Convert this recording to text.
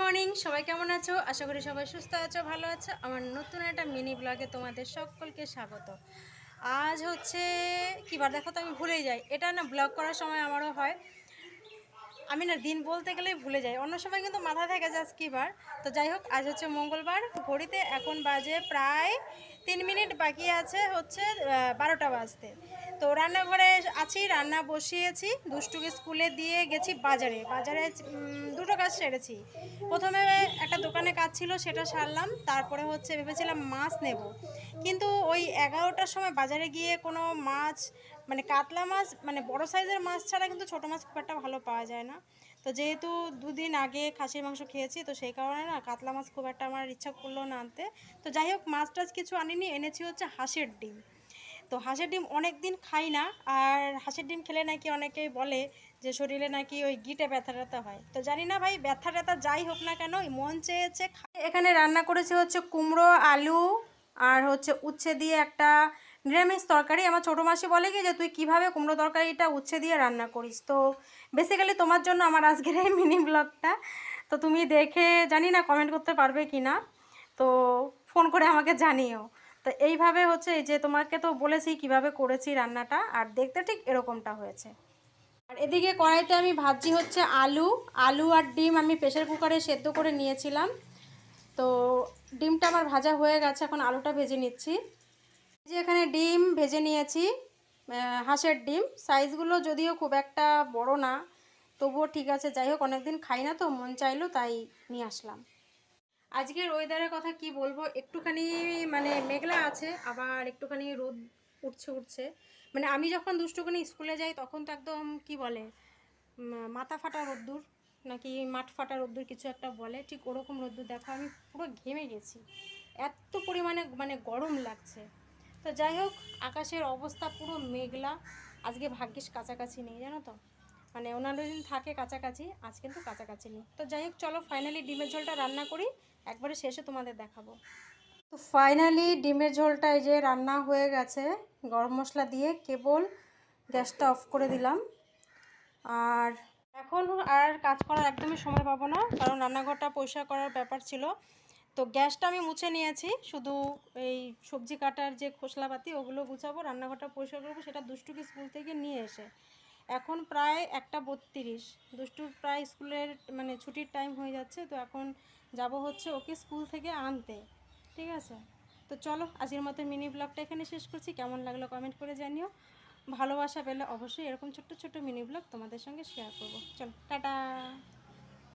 Morning সবাই কেমন আছো? আশা করি সবাই সুস্থ আছো, ভালো আছো। আমার নতুন একটা মিনি ব্লগে তোমাদের সকলকে স্বাগত। আজ হচ্ছে, কী বার? দেখো তো, আমি ভুলেই যাই। এটা না ব্লগ করার সময় আমারও হয়। আমি না দিন বলতে গেলেই ভুলে যাই। অন্য সময় কিন্তু মাথা থেকে যাস কী বার? তো যাই হোক, আজ হচ্ছে মঙ্গলবার, ঘড়িতে এখন বাজে প্রায় তিন মিনিট বাকি আছে হচ্ছে বারোটা বাজতে। তো রান্নাঘরে আছি, রান্না বসিয়েছি, দুষ্টুকে স্কুলে দিয়ে গেছি বাজারে। বাজারে দুটো কাজ সেরেছি। প্রথমে একটা দোকানে কাজ ছিল, সেটা সারলাম, তারপরে হচ্ছে ভেবেছিলাম মাছ নেব। কিন্তু ওই এগারোটার সময় বাজারে গিয়ে কোনো মাছ মানে কাতলা মাছ মানে বড় সাইজের মাছ ছাড়া কিন্তু ছোটো মাছ খুব একটা ভালো পাওয়া যায় না। তো যেহেতু দুদিন আগে খাসির মাংস খেয়েছি, তো সেই কারণে না কাতলা মাছ খুব একটা আমার ইচ্ছা করল না আনতে। তো যাই হোক, মাছ টাছ কিছু আনিনি, এনেছি হচ্ছে হাঁসের ডিম। তো হাঁসের ডিম অনেক দিন খাই না, আর হাঁসের ডিম খেলে নাকি অনেকেই বলে যে শরীরে নাকি ওই গিটে ব্যথা ট্যাথা হয়। তো জানি না ভাই ব্যথা ট্যাথা যাই হোক না কেন মন চেয়েছে এখানে রান্না করেছি হচ্ছে কুমড়ো, আলু, আর হচ্ছে উচ্ছে দিয়ে একটা নিরামিষ তরকারি আমার ছোটো মাসি বলে কি যে, তুই কীভাবে কুমড়ো তরকারিটা উচ্ছে দিয়ে রান্না করিস? তো বেসিক্যালি তোমার জন্য আমার আজকের এই মিনি ব্লগটা তো তুমি দেখে জানি না কমেন্ট করতে পারবে কি না তো ফোন করে আমাকে জানিও। তো এইভাবে হচ্ছে যে তোমাকে তো বলেছি কীভাবে করেছি রান্নাটা, আর দেখতে ঠিক এরকমটা হয়েছে। আর এদিকে কড়াইতে আমি ভাবছি হচ্ছে আলু। আলু আর ডিম আমি প্রেশার কুকারে সেদ্ধ করে নিয়েছিলাম। তো ডিমটা আমার ভাজা হয়ে গেছে, এখন আলুটা ভেজে নিচ্ছি। যে এখানে ডিম ভেজে নিয়েছি হাঁসের ডিম। সাইজগুলো যদিও খুব একটা বড় না, তবুও ঠিক আছে। যাই হোক, অনেকদিন খাই না তো, মন চাইলো তাই নিয়ে আসলাম। আজকের ওয়েদারের কথা কি বলব? একটুখানি মানে মেঘলা আছে, আবার একটুখানি রোদ উঠছে উঠছে। মানে আমি যখন দুষ্টুখানি স্কুলে যাই, তখন তো একদম কি বলে মাথা ফাটা রোদ্দুর, নাকি মাঠ ফাটা রোদ্দুর কিছু একটা বলে। ঠিক ওরকম রোদ্দুর। দেখো, আমি পুরো ঘেমে গেছি। এত পরিমাণে মানে গরম লাগছে। তো যাই হোক, আকাশের অবস্থা পুরো মেঘলা। আজকে ভাগ্যিস কাছাকাছি নেই, জানো তো? মানে অন্যান্য দিন থাকে কাছাকাছি, আজ কিন্তু কাছাকাছি নেই। তো যাই হোক, চলো ফাইনালি ডিমের ঝোলটা রান্না করি, একবারে শেষে তোমাদের দেখাবো। তো ফাইনালি ডিমের ঝোলটা এই যে রান্না হয়ে গেছে, গরম মশলা দিয়ে কেবল গ্যাসটা অফ করে দিলাম। আর এখন আর কাজ করার একদমই সময় পাবো না, কারণ রান্নাঘরটা পরিষ্কার করার ব্যাপার ছিল। তো গ্যাসটা আমি মুছে নিয়েছি। শুধু এই সবজি কাটার যে খোসলাপাতি, ওগুলো গুছাবো, রান্নাঘরটা পরিষ্কার করব, সেটা দুষ্টুকে স্কুল থেকে নিয়ে এসে। এখন প্রায় একটা বত্রিশ। দুষ্টুর প্রায় স্কুলের মানে ছুটির টাইম হয়ে যাচ্ছে, তো এখন যাব হচ্ছে ওকে স্কুল থেকে আনতে। ঠিক আছে? তো চলো, আজকের মতো মিনি ব্লগটা এখানে শেষ করছি। কেমন লাগল কমেন্ট করে জানিও। ভালোবাসা পেলে অবশ্যই এরকম ছোট্ট ছোট্ট মিনি ব্লগ তোমাদের সঙ্গে শেয়ার করব। চলো, টাটা!